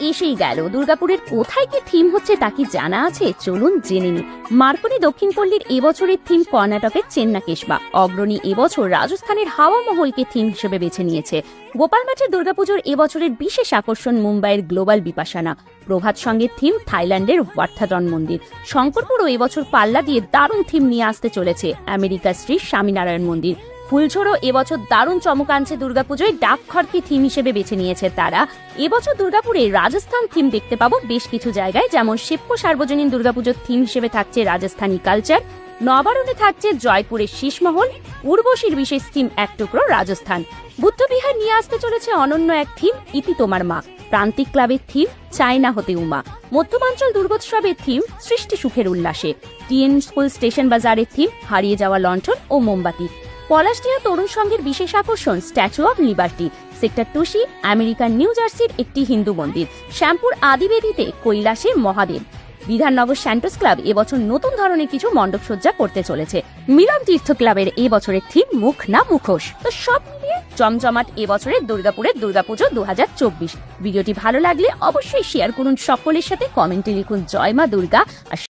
এসেই গেল। দুর্গাপুরের কোথায় কি থিম হচ্ছে তা কি জানা আছে? চলুন জেনে নিই। মার্কনি দক্ষিণ পল্লীর এবছরের থিম কর্ণাটকের চেন্নাকেশবা। অগ্রণী এবছর রাজস্থানের হাওয়া মহলকে থিম হিসেবে বেছে নিয়েছে। গোপাল মাঠের দুর্গাপুজোর এবছরের বিশেষ আকর্ষণ মুম্বাইয়ের গ্লোবাল বিপাসানা প্রভাত সঙ্গে থিম থাইল্যান্ডের ওয়ার্থাডন মন্দির। শঙ্করপুরও এবছর পাল্লা দিয়ে দারুণ থিম নিয়ে আসতে চলেছে আমেরিকার শ্রী স্বামীনারায়ণ মন্দির। ফুলঝোড়ও এবছর দারুণ চমক আনছে দুর্গাপুজোয় ডাকঘরকে থিম হিসেবে বেছে নিয়েছে তারা। এবছর দুর্গাপুরে রাজস্থান থিম দেখতে পাবো বেশ কিছু জায়গায়, যেমন শিবপ সার্বজনীন দুর্গাপুজোর থিম হিসেবে থাকছে রাজস্থানী কালচার নবারণে থাকছে জয়পুরের শীষমহল, উর্বশীর বিশেষ থিম এক টুকরো রাজস্থান। বুদ্ধবিহার নিয়ে আসতে চলেছে অনন্য এক থিম ইতি তোমার মা। প্রান্তিক ক্লাবের থিম চায়না হতে উমা। মধ্যমাঞ্চল দুর্গোৎসবের থিম সৃষ্টি সুখের উল্লাসে। টিএন স্কুল স্টেশন বাজারের থিম হারিয়ে যাওয়া লণ্ঠন ও মোমবাতি। পলাশডিয়া তরুণ সংঘের বিশেষ আকর্ষণ statue of liberty sector two C American new জার্সির একটি হিন্দু মন্দির। শ্যামপুর আদিবেদিতে কৈলাসে মহাদেব। বিধাননগর স্যান্টোস ক্লাব এবছর নতুন ধরনের কিছু মণ্ডপ সজ্জা করতে চলেছে। মিলন তীর্থ ক্লাবের এবছরের থিম মুখ না মুখোশ। তো সব মিলিয়ে জমজমাট এবছরের দুর্গাপুরের দুর্গাপুজো দু হাজার চব্বিশ। ভিডিওটি ভালো লাগলে অবশ্যই শেয়ার করুন সকলের সাথে। কমেন্টে লিখুন, জয় মা দুর্গা। আর